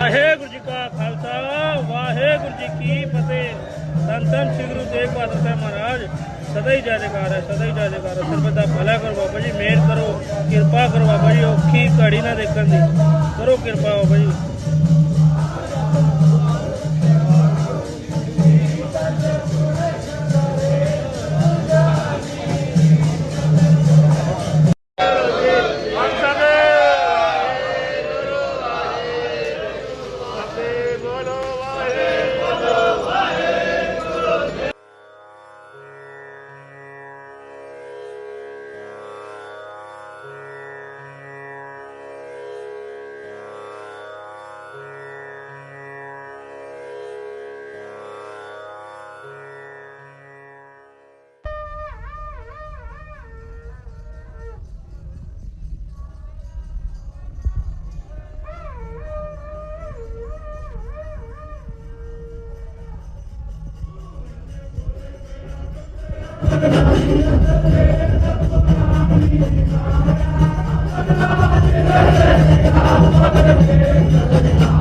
ਵਾਹਿਗੁਰੂ ਜੀ ਕਾ ਖਾਲਸਾ, ਵਾਹਿਗੁਰੂ ਜੀ ਕੀ ਫਤਿਹ। ਧੰਨ ਧੰਨ ਸ੍ਰੀ ਗੁਰੂ ਤੇਗ ਬਹਾਦਰ ਸਾਹਿਬ ਮਹਾਰਾਜ, ਸਦਾ ਹੀ ਜੈ ਜੈਕਾਰ ਹੈ, ਸਦਾ ਹੀ ਜੈ ਜੈਕਾਰ ਹੈ। ਸਰਬਤ ਦਾ ਭਲਾ ਕਰੋ ਬਾਬਾ ਜੀ, ਮਿਹਰ ਕਰੋ, ਕਿਰਪਾ ਕਰੋ ਬਾਬਾ ਜੀ, ਔਖੀ ਘੜੀ ਨਾ ਦੇਖਣ ਦੀ। ਕਰੋ ਕਿਰਪਾ ਬਾਬਾ ਜੀ। Thank you.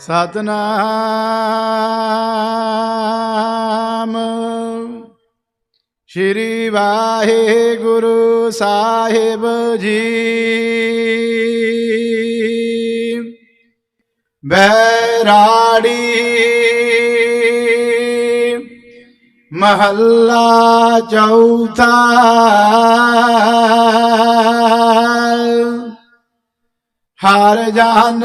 ਸਤਨਾਮ। ਸ਼੍ਰੀ ਵਾਹਿਗੁਰੂ ਸਾਹਿਬ ਜੀ। ਬੈਰਾੜੀ ਮਹੱਲਾ ਚੌਥਾ। ਹਰ ਜਨ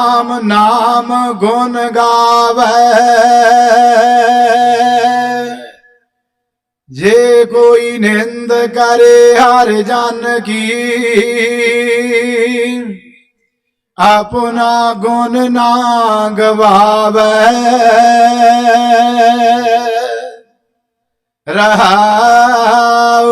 ਨਾਮ ਗੁਣ ਗਾਵੇ। ਜੇ ਕੋਈ ਨਿੰਦ ਕਰੇ ਹਰ ਜਨ ਕੀ, ਆਪਣਾ ਗੁਣ ਨਾ ਗਵਾਵੇ। ਰਹਾਉ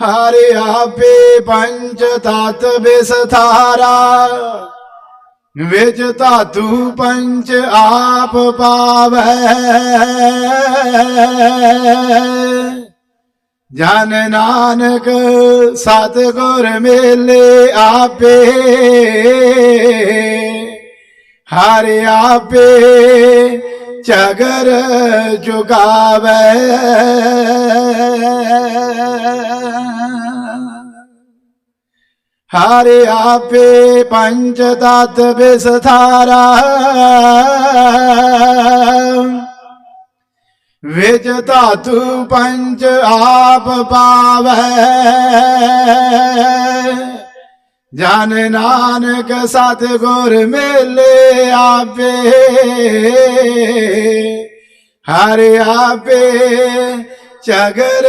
ਹਰ ਆਪੇ ਪੰਚ ਤਤ ਵਿਸਥਾਰਾ ਵਿੱਚ ਧਾਤੂ ਪੰਚ ਆਪ ਪਾਵੇ ਜਨ ਨਾਨਕ ਸਤਿਗੁਰ ਮੇਲੇ ਆਪੇ ਹਰ ਆਪੇ ਚਗਰ ਜੁਗਾਵੇ ਹਾਰੇ ਆਪੇ ਪੰਚ ਤਤ ਵਿਸਥਾਰਾ ਵਿੱਚ ਧਾਤੂ ਪੰਚ ਆਪ ਪਾਵੇ। ਜਨ ਨਾਨਕ ਸਤਿਗੁਰ ਮੇਲੇ ਆਪੇ। ਹਰ ਆਪੇ ਚਗਰ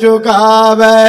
ਚੁਕਾਵੇ